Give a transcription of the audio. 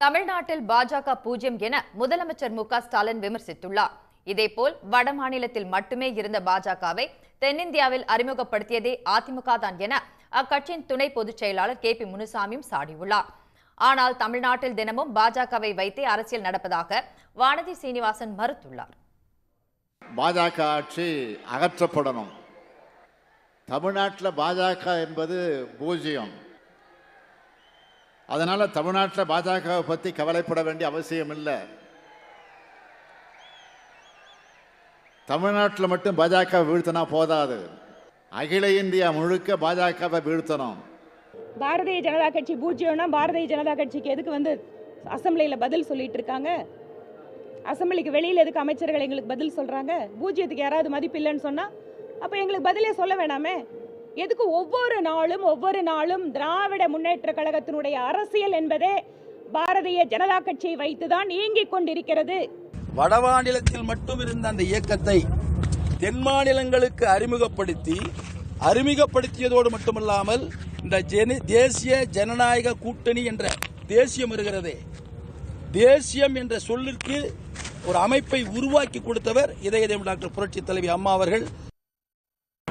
தமிழ்நாட்டில் பாஜக பூஜ்யம் என முதலமைச்சர் மு ஸ்டாலின் விமர்சித்துள்ளார். இதேபோல் வட மாநிலத்தில் மட்டுமே இருந்த பாஜகவை தென்னிந்தியாவில் அறிமுகப்படுத்தியதே அதிமுக தான் என அக்கட்சியின் துணை பொதுச் செயலாளர் கே பி முனுசாமியும் சாடியுள்ளார். ஆனால் தமிழ்நாட்டில் தினமும் பாஜகவை வைத்தே அரசியல் நடப்பதாக வானதி சீனிவாசன் மறுத்துள்ளார். பாஜக ஆட்சி அகற்றப்படணும். தமிழ்நாட்டில் பாஜக என்பது பூஜ்ஜியம் அதனால தமிழ்நாட்டில் பாஜகவை பற்றி கவலைப்பட வேண்டிய அவசியம் இல்லை. தமிழ்நாட்டில் மட்டும் பாஜக வீழ்த்தினா போதாது. அகில இந்தியா முழுக்க பாஜகவை வீழ்த்தணும். பாரதிய ஜனதா கட்சி பூஜ்யம்னா பாரதிய ஜனதா கட்சிக்கு எதுக்கு வந்து அசம்பிளியில் பதில் சொல்லிட்டு இருக்காங்க? அசெம்பிளிக்கு வெளியில் எதுக்கு அமைச்சர்கள் எங்களுக்கு பதில் சொல்கிறாங்க பூஜ்ஜியத்துக்கு யாராவது மதிப்பு இல்லைன்னு சொன்னால் அப்போ எங்களுக்கு பதிலே சொல்ல வேணாமே. எதுக்கு ஒவ்வொரு நாளும் ஒவ்வொரு நாளும் திராவிட முன்னேற்ற கழகத்தினுடைய அரசியல் என்பதே பாரதிய ஜனதா கட்சியை வைத்துதான் இயங்கிக் கொண்டிருக்கிறது. வடமாநிலத்தில் மட்டும் இருந்த அந்த இயக்கத்தை தென் மாநிலங்களுக்கு அறிமுகப்படுத்தி அறிமுகப்படுத்தியதோடு மட்டுமல்லாமல் இந்த ஜெனி- தேசிய ஜனநாயக கூட்டணி என்ற தேசியம் இருக்கிறதே தேசியம் என்ற சொல்லிற்கு ஒரு அமைப்பை உருவாக்கி கொடுத்தவர் இதயம் டாக்டர் புரட்சி தலைவி அம்மா அவர்கள்.